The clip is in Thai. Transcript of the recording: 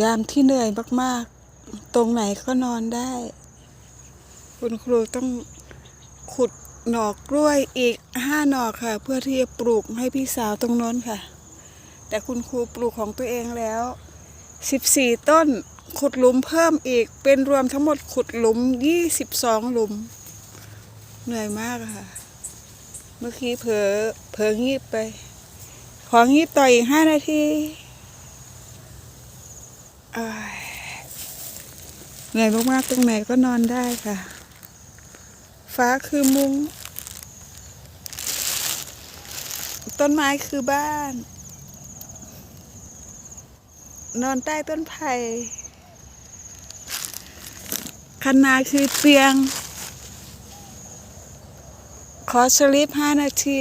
ยามที่เหนื่อยมากๆ ตรงไหนก็นอนได้ คุณครูต้องขุดหน่อกล้วยอีกห้าหน่อค่ะ เพื่อที่จะปลูกให้พี่สาวตรงน้นค่ะ แต่คุณครูปลูกของตัวเองแล้ว14ต้นขุดหลุมเพิ่มอีกเป็นรวมทั้งหมดขุดหลุม22หลุม เหนื่อยมากค่ะ เมื่อกี้เผลอเผลองีบไป ของีบต่ออีกห้านาที เหนื่อยมากๆตรงไหนก็นอนได้ค่ะ ฟ้าคือมุง้ง ต้นไม้คือบ้าน นอนใต้ต้นไผ่คันนาคือเตียง ขอสลิปห้านาที